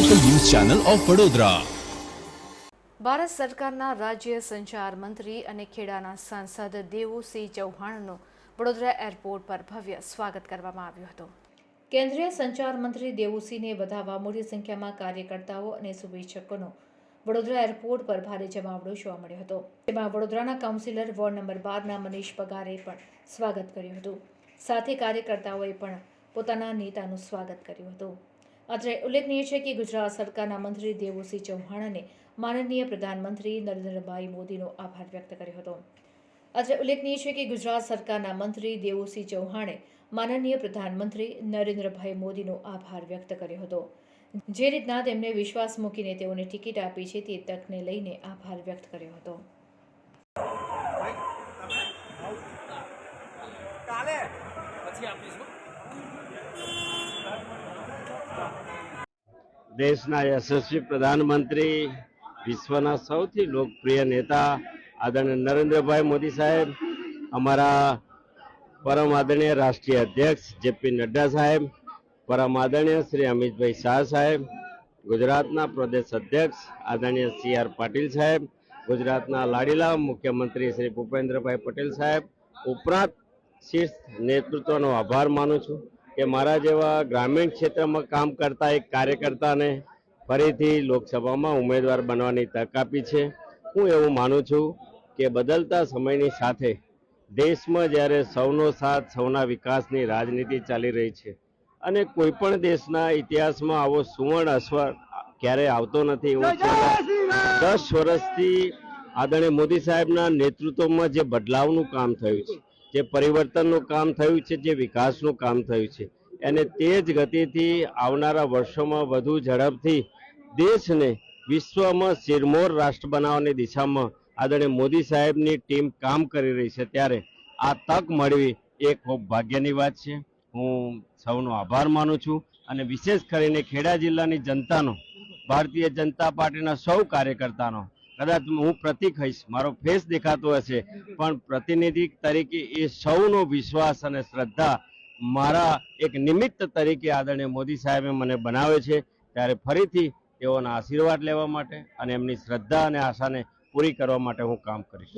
Channel of Vadodara Bharat સરકારના રાજ્ય સંચાર મંત્રી અને ખેડાના સાંસદ દેવુસિંહ ચૌહાણનું વડોદરા એરપોર્ટ પર ભવ્ય સ્વાગત કરવામાં આવ્યું હતું. કેન્દ્રીય સંચાર મંત્રી દેવુસિંહને વધાવવા મોટી સંખ્યામાં કાર્યકર્તાઓ અને શુભેચ્છકોનો વડોદરા એરપોર્ટ પર ભારે જમાવડો જોવા મળ્યો હતો. તેમાં વડોદરાના કાઉન્સિલર વોર્ડ નંબર બારના મનીષ પગારે પણ સ્વાગત કર્યું હતું. સાથે કાર્યકર્તાઓએ પણ પોતાના નેતાનું સ્વાગત કર્યું હતું. અત્રે ઉલ્લેખનીય છે કે ગુજરાત સરકારના મંત્રી દેવુસિંહ ચૌહાણને માનનીય પ્રધાનમંત્રી નરેન્દ્રભાઈ મોદીનો આભાર વ્યક્ત કર્યો હતો. અત્રે ઉલ્લેખનીય છે કે ગુજરાત સરકારના મંત્રી દેવુસિંહ ચૌહાણે માનનીય પ્રધાનમંત્રી નરેન્દ્રભાઈ મોદીનો આભાર વ્યક્ત કર્યો હતો. જે રીતના તેમને વિશ્વાસ મૂકીને તેઓને ટિકિટ આપી છે તે તકને લઈને આભાર વ્યક્ત કર્યો હતો. કાલે પછી આપીશું. દેશના યશસ્વી પ્રધાનમંત્રી, વિશ્વના સૌથી લોકપ્રિય નેતા આદરણીય નરેન્દ્રભાઈ મોદી સાહેબ, અમારા પરમ આદરણીય રાષ્ટ્રીય અધ્યક્ષ જેપી નડ્ડા સાહેબ, પરમ આદરણીય શ્રી અમિતભાઈ શાહ સાહેબ, ગુજરાતના પ્રદેશ અધ્યક્ષ આદરણીય સી આર પાટીલ સાહેબ, ગુજરાતના લાડીલા મુખ્યમંત્રી શ્રી ભૂપેન્દ્રભાઈ પટેલ સાહેબ, ઉપરાંત શીર્ષ નેતૃત્વનો આભાર માનું છું. કે મારા જેવા ગ્રામીણ ક્ષેત્રમાં કામ કરતા એક કાર્યકર્તાને ફરીથી લોકસભામાં ઉમેદવાર બનવાની તક આપી છે. હું એવું માનું છું કે બદલતા સમયની સાથે દેશમાં જ્યારે સૌનો સાથ સૌના વિકાસની રાજનીતિ ચાલી રહી છે અને કોઈ પણ દેશના ઇતિહાસમાં આવો સુવર્ણ અસર ક્યારેય આવતો નથી એવું છેલ્લા દસ વર્ષથી આદરણીય મોદી સાહેબના નેતૃત્વમાં જે બદલાવનું કામ થયું છે જે પરિવર્તનનું કામ થયું છે, જે વિકાસનું કામ થયું છે, એને તે જ ગતિથી આવનારા વર્ષોમાં વધુ ઝડપથી દેશને વિશ્વમાં શિરમોર રાષ્ટ્ર બનાવવાની દિશામાં આદરણીય મોદી સાહેબની ટીમ કામ કરી રહી છે, ત્યારે આ તક મળવી એ ખૂબ ભાગ્યની વાત છે. હું સૌનો આભાર માનું છું અને વિશેષ કરીને ખેડા જિલ્લાની જનતાનો, ભારતીય જનતા પાર્ટીના સૌ કાર્યકર્તાનો કદાચ હું પ્રતિક હઈશ, મારો ફેસ દેખાતો હશે, પણ પ્રતિનિધિ તરીકે એ સૌનો વિશ્વાસ અને શ્રદ્ધા મારા એક નિમિત્ત તરીકે આદરણીય મોદી સાહેબે મને બનાવે છે. ત્યારે ફરીથી તેઓના આશીર્વાદ લેવા માટે અને એમની શ્રદ્ધા અને આશાને પૂરી કરવા માટે હું કામ કરીશ.